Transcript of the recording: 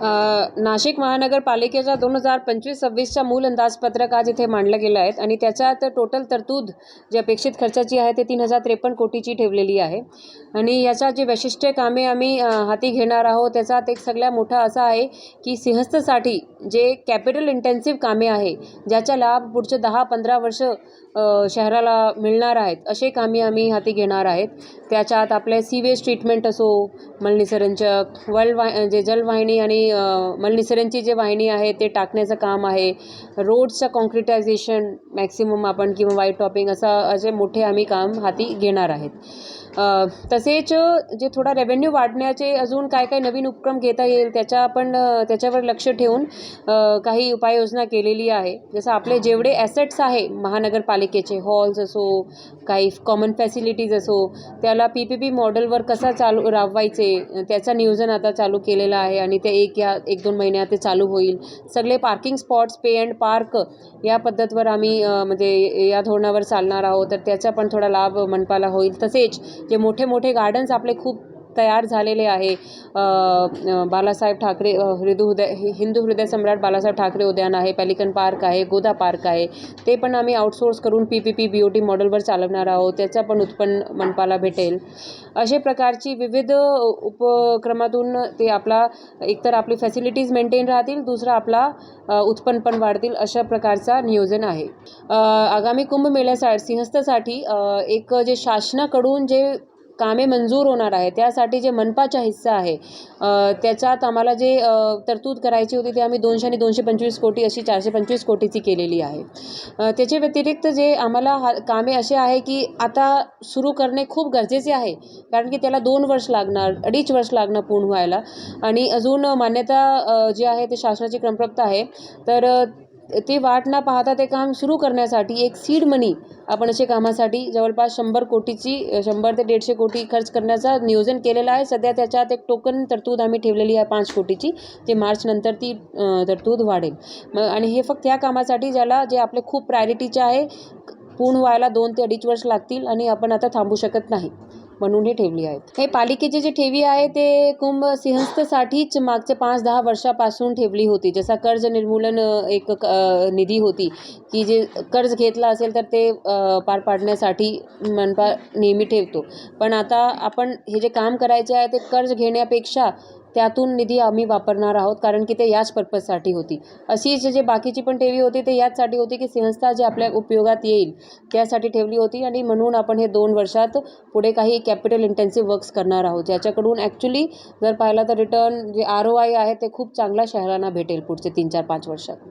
नाशिक महानगरपालिकेचा दोन हजार पंचवीस सव्वीसच्या मूल अंदाजपत्रक आज इथे मांडलं गेलं आहेत आणि त्याच्यात टोटल तरतूद जी अपेक्षित खर्चाची आहे ते तीन हजार त्रेपन्न कोटीची ठेवलेली आहे. आणि याचा जे वैशिष्ट्य कामे आम्ही हाती घेणार आहोत त्याच्यात एक सगळ्या मोठा असा आहे की सिंहस्थसाठी जे कॅपिटल इंटेन्सिव्ह कामे आहे ज्याचा लाभ पुढचे दहा पंधरा वर्ष शहराला मिळणार आहेत असे कामे आम्ही हाती घेणार आहेत. त्याच्यात आपले सीवेज ट्रीटमेंट असो मलनिसरंचक वर्ल्ड वाय जे जलवाहिनी आणि अ, जे वाहिनी आहे ते टाकण्याचं काम आहे. रोड्सचं कॉन्क्रिटायझेशन मॅक्सिमम आपण किंवा वाईट टॉपिंग असं असे मोठे आम्ही काम हाती घेणार आहेत. तसेच जे थोडा रेव्हेन्यू वाढण्याचे अजून काय काय नवीन उपक्रम घेता येईल त्याच्या आपण त्याच्यावर लक्ष ठेवून काही उपाययोजना केलेली आहे. जसं आपले जेवढे ॲसेट्स आहे महानगरपालिकेचे हॉल्स असो काही कॉमन फॅसिलिटीज असो त्याला पी पी पी मॉडेलवर कसा चालू राबवायचे त्याचं नियोजन आता चालू केलेलं आहे आणि ते एक या एक दोन महिन्यात ते चालू होईल. सगळे parking spots pay and park या पद्धतवर आम्ही म्हणजे या धोरणावर चालणार आहोत तर त्याचा पण थोडा लाभ मनपाला होईल. तसेच जे मोठे मोठे गार्डन्स आपले खूप तयार झालेले आहे. बालासाहेब ठाकरे हृदू हृदय हृदय हिंदू हृदय सम्राट बालासाहेब ठाकरे उद्यान आहे पॅलिकन पार्क आहे गोदा पार्क आहे. ते पण आम्ही आउटसोर्स करून P P P B O T मॉडेलवर चालवणार आहोत. त्याचं पण उत्पन्न मनपाला भेटेल. अशा प्रकारची विविध उपक्रमातून ते आपला एकतर आपली फॅसिलिटीज मेंटेन राहतील दुसरा आपला उत्पन्न पण वाढतील अशा प्रकारचा नियोजन आहे. आगामी कुंभमेळ्यासा सिंहस्थसाठी एक जे शासनाकडून जे कामे मंजूर होणार आहे त्यासाठी जे मनपाचा हिस्सा आहे त्याच्यात आम्हाला जे तरतूद करायची होती ते आम्ही दोनशे आणि दोनशे पंचवीस कोटी अशी चारशे पंचवीस कोटीची केलेली आहे. त्याच्या व्यतिरिक्त जे आम्हाला हा कामे असे आहे की आता सुरू करणे खूप गरजेचे आहे. कारण की त्याला दोन वर्ष लागणार अडीच वर्ष लागणार पूर्ण व्हायला. आणि अजून मान्यता जी आहे ते शासनाची क्रमप्राप्त आहे. तर ते वाट न पाहता ते काम सुरू करण्यासाठी एक सीड मनी आपण असे कामासाठी जवळपास शंभर कोटीची शंभर ते दीडशे कोटी खर्च करण्याचा नियोजन केलेलं आहे. सध्या त्याच्यात एक टोकन तरतूद आम्ही ठेवलेली आहे पाच कोटीची जे मार्चनंतर ती तरतूद वाढेल. मग आणि हे फक्त ह्या कामासाठी ज्याला जे आपले खूप प्रायोरिटीचे आहे पूर्ण व्हायला दोन ते अडीच वर्ष लागतील आणि आपण आता थांबू शकत नाही. म्हणून हे ठेवली आहेत. हे पालिकेची जी ठेवी आहे ते कुंभ सिंहस्थसाठीच मागचे पाच दहा वर्षापासून ठेवली होती. जसा कर्ज निर्मूलन एक निधी होती की जे कर्ज घेतला असेल तर ते पार पाडण्यासाठी मनपा नेहमी ठेवतो. पण आता आपण हे जे काम करायचे आहे ते कर्ज घेण्यापेक्षा त्यातून निधी आम्ही वापरणार आहोत कारण की ते याच पर्पजसाठी होती. अशीच जे बाकीची पण ठेवी होती ते याचसाठी होती की संस्था जे आपल्या उपयोगात येईल त्यासाठी ठेवली होती. आणि म्हणून आपण हे दोन वर्षात पुढे काही कॅपिटल इंटेन्सिव्ह वर्क्स करणार आहोत. ज्याच्याकडून ॲक्च्युली जर पाहिलं तर रिटर्न जे आर ओ आय आहे ते खूप चांगला शहरांना भेटेल पुढचे तीन चार पाच वर्षात.